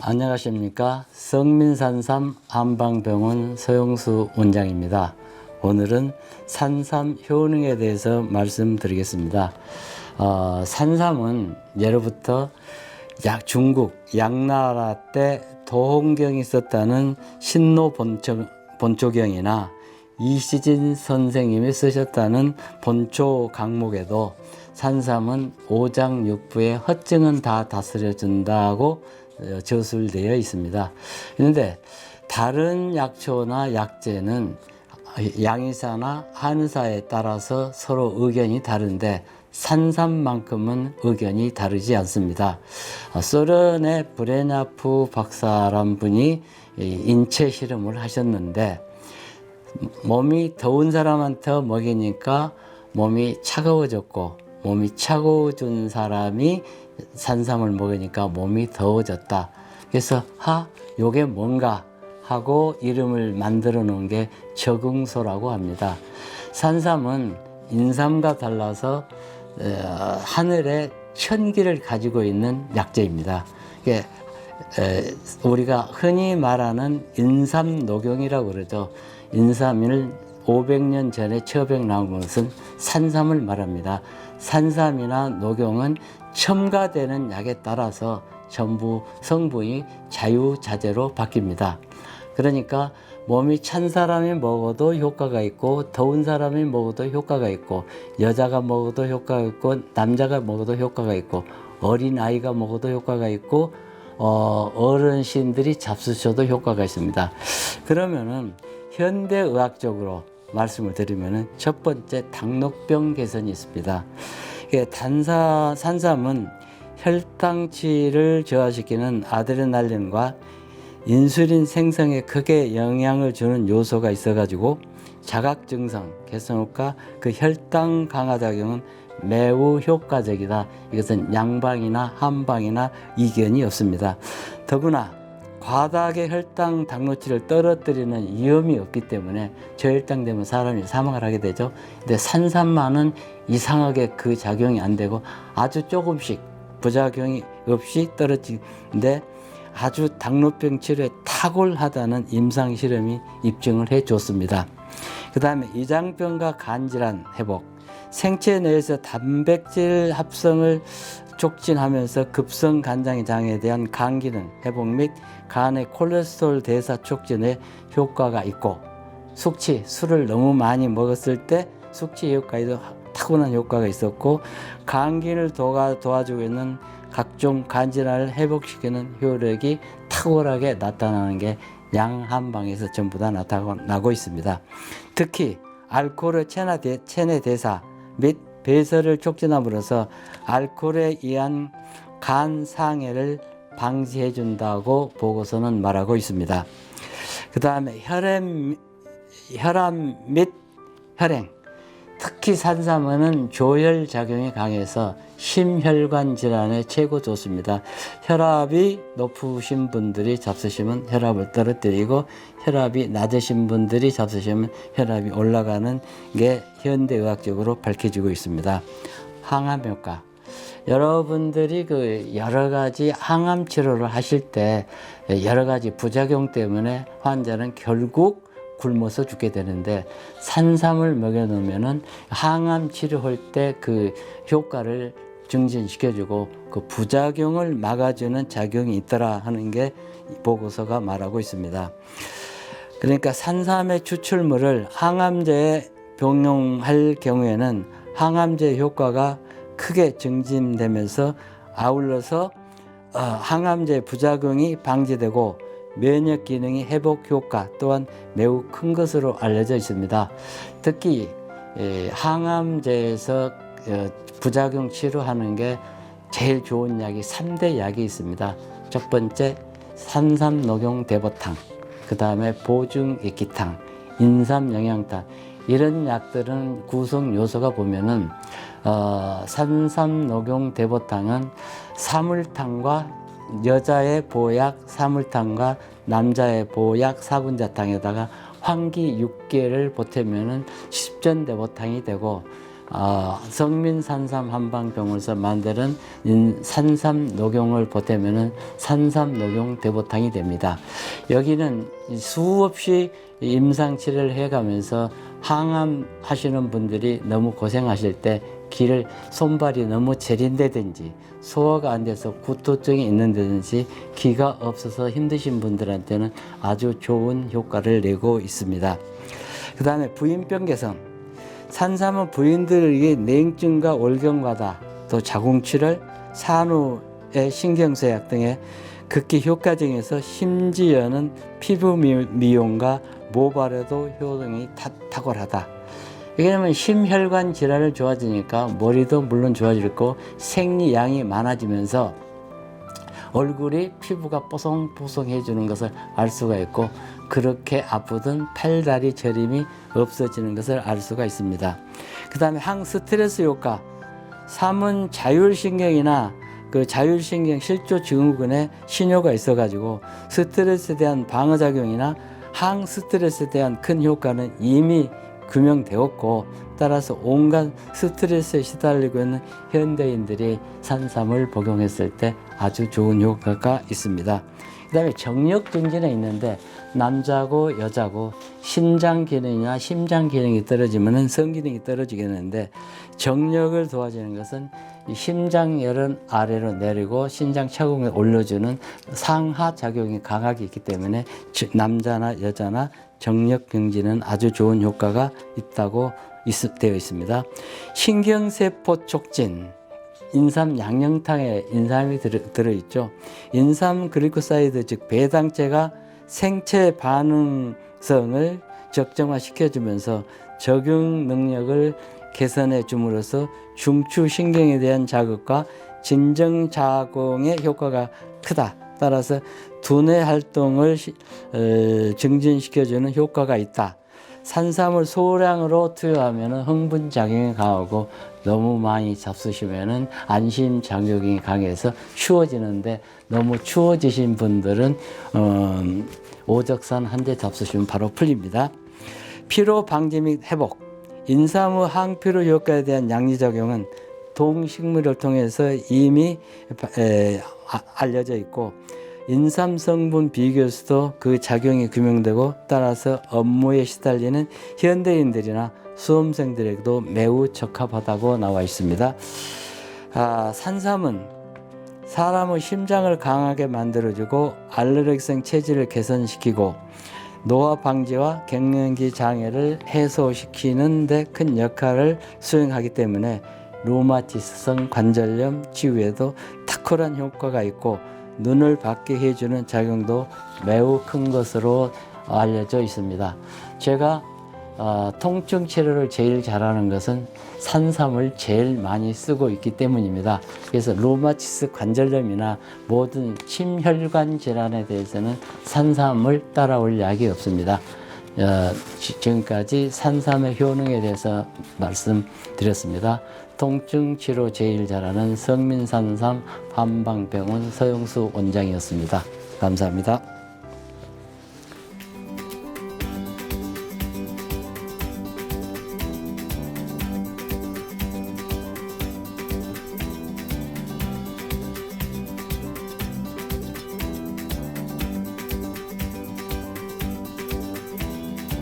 안녕하십니까 성민산삼 한방병원 서영수 원장입니다. 오늘은 산삼 효능에 대해서 말씀드리겠습니다. 어, 산삼은 예로부터 약 중국 양나라 때 도홍경이 썼다는 신노 본초, 본초경이나 이시진 선생님이 쓰셨다는 본초 강목에도 산삼은 오장육부의 허증은 다 다스려 준다고 어, 저술되어 있습니다. 그런데 다른 약초나 약재는 양의사나 한의사에 따라서 서로 의견이 다른데 산삼만큼은 의견이 다르지 않습니다. 어, 소련의 브레냐프 박사란 분이 이 인체 실험을 하셨는데 몸이 더운 사람한테 먹이니까 몸이 차가워졌고 몸이 차가워진 사람이 산삼을 먹으니까 몸이 더워졌다. 그래서 하 요게 뭔가 하고 이름을 만들어 놓은 게 적응소라고 합니다. 산삼은 인삼과 달라서 어, 하늘에 천기를 가지고 있는 약재입니다. 이게 에, 우리가 흔히 말하는 인삼 녹용이라고 그러죠. 인삼을 500년 전에 처백 나온 것은 산삼을 말합니다. 산삼이나 녹용은 첨가되는 약에 따라서 전부 성분이 자유자재로 바뀝니다. 그러니까 몸이 찬 사람이 먹어도 효과가 있고 더운 사람이 먹어도 효과가 있고 여자가 먹어도 효과가 있고 남자가 먹어도 효과가 있고 어린 아이가 먹어도 효과가 있고 어, 어르신들이 잡수셔도 효과가 있습니다. 그러면은 현대 의학적으로 말씀을 드리면은 첫 번째 당뇨병 개선이 있습니다. 단사 산삼은 혈당치를 저하시키는 아드레날린과 인슐린 생성에 크게 영향을 주는 요소가 있어가지고 자각 증상 개선 효과 그 혈당 강화 작용은 매우 효과적이다. 이것은 양방이나 한방이나 이견이 없습니다. 더구나 과다하게 혈당 당뇨치를 떨어뜨리는 위험이 없기 때문에 저혈당 되면 사람이 사망을 하게 되죠. 근데 산삼만은 이상하게 그 작용이 안 되고 아주 조금씩 부작용이 없이 떨어지는데 아주 당뇨병 치료에 탁월하다는 임상 실험이 입증을 해 줬습니다. 그 다음에 이장병과 간질환 회복, 생체 내에서 단백질 합성을 촉진하면서 급성 간장 장애에 대한 간 기능 회복 및 간의 콜레스테롤 대사 촉진에 효과가 있고 숙취, 술을 너무 많이 먹었을 때 숙취 효과에도 타고난 효과가 있었고 감기를 도와, 도와주고 있는 각종 간질환을 회복시키는 효력이 탁월하게 나타나는 게 양한방에서 전부 다 나타나고 있습니다. 특히 알코올의 체내 대사 및 배설을 촉진함으로써 알코올에 의한 간 상해를 방지해 준다고 보고서는 말하고 있습니다. 그 다음에 혈액, 혈압 및 혈행, 특히 산삼은 조혈 작용이 강해서 심혈관 질환에 최고 좋습니다. 혈압이 높으신 분들이 잡수시면 혈압을 떨어뜨리고 혈압이 낮으신 분들이 잡수시면 혈압이 올라가는 게 현대의학적으로 밝혀지고 있습니다. 항암 효과. 여러분들이 그 여러 가지 항암 치료를 하실 때 여러 가지 부작용 때문에 환자는 결국 굶어서 죽게 되는데 산삼을 먹여 놓으면은 항암 치료할 때 그 효과를 증진시켜주고 그 부작용을 막아주는 작용이 있더라 하는 게 보고서가 말하고 있습니다. 그러니까 산삼의 추출물을 항암제에 병용할 경우에는 항암제 효과가 크게 증진되면서 아울러서 어, 항암제 부작용이 방지되고 면역 기능이 회복 효과 또한 매우 큰 것으로 알려져 있습니다. 특히 에, 항암제에서 어, 부작용 치료하는 게 제일 좋은 약이 삼대 약이 있습니다. 첫 번째 산삼 녹용 대보탕, 그 다음에 보중 액기탕, 인삼 영양탕 이런 약들은 구성 요소가 보면은 어, 산삼 녹용 대보탕은 사물탕과 여자의 보약 사물탕과 남자의 보약 사분자탕에다가 황기 6개를 보태면은 십전대보탕이 되고 아, 성민 산삼 한방병원에서 만드는 인- 산삼 녹용을 보태면은 산삼 녹용 대보탕이 됩니다. 여기는 수없이 임상 치료를 해가면서 항암 하시는 분들이 너무 고생하실 때 길을 손발이 너무 저린다든지 소화가 안 돼서 구토증이 있는다든지 기가 없어서 힘드신 분들한테는 아주 좋은 효과를 내고 있습니다. 그 다음에 부인병 개선. 산삼은 부인들에게 냉증과 월경과다, 또 자궁출혈, 산후의 신경쇠약 등의 극히 효과적에서 심지어는 피부 미- 미용과 모발에도 효능이 타- 탁월하다. 왜냐하면 심혈관 질환을 좋아지니까 머리도 물론 좋아지고 생리양이 많아지면서 얼굴이 피부가 뽀송뽀송해지는 것을 알 수가 있고 그렇게 아프던 팔다리 저림이 없어지는 것을 알 수가 있습니다. 그 다음에 항스트레스 효과. 삼은 자율신경이나 그 자율신경 실조 증후군에 신호가 있어가지고 스트레스에 대한 방어작용이나 항스트레스에 대한 큰 효과는 이미 규명되었고 따라서 온갖 스트레스에 시달리고 있는 현대인들이 산삼을 복용했을 때 아주 좋은 효과가 있습니다. 그 다음에 정력 증진에 있는데 남자고 여자고 신장 기능이나 심장 기능이 떨어지면 성 기능이 떨어지겠는데 정력을 도와주는 것은 이 심장열은 아래로 내리고 심장 차공을 올려주는 상하 작용이 강하게 있기 때문에 즉 남자나 여자나 정력 경진은 아주 좋은 효과가 있다고 있, 되어 있습니다. 신경세포 촉진 인삼 양념탕에 인삼이 들어, 있죠 인삼 글리코사이드 즉 배당제가 생체 반응성을 적정화시켜주면서 적응 능력을 개선해 줌으로써 중추신경에 대한 자극과 진정 자공의 효과가 크다. 따라서 두뇌 활동을 시- 어, 증진시켜주는 효과가 있다. 산삼을 소량으로 투여하면 흥분 작용이 강하고 너무 많이 잡수시면은 안심 작용이 강해서 추워지는데 너무 추워지신 분들은 어, 오적산 한 대 잡수시면 바로 풀립니다. 피로 방지 및 회복. 인삼의 항피로 효과에 대한 양리작용은 동식물을 통해서 이미 에, 아- 알려져 있고 인삼 성분 비교에서도 그 작용이 규명되고 따라서 업무에 시달리는 현대인들이나 수험생들에게도 매우 적합하다고 나와 있습니다. 아, 산삼은 사람의 심장을 강하게 만들어주고 알레르기성 체질을 개선시키고 노화 방지와 갱년기 장애를 해소시키는 데 큰 역할을 수행하기 때문에 루마티스성 관절염 치유에도 탁월한 효과가 있고 눈을 밝게 해주는 작용도 매우 큰 것으로 알려져 있습니다. 제가 어, 통증 치료를 제일 잘하는 것은 산삼을 제일 많이 쓰고 있기 때문입니다. 그래서 루마티스 관절염이나 모든 심혈관 질환에 대해서는 산삼을 따라올 약이 없습니다. 어, 지- 지금까지 산삼의 효능에 대해서 말씀드렸습니다. 통증 치료 제일 잘하는 성민산삼 한방병원 서영수 원장이었습니다. 감사합니다.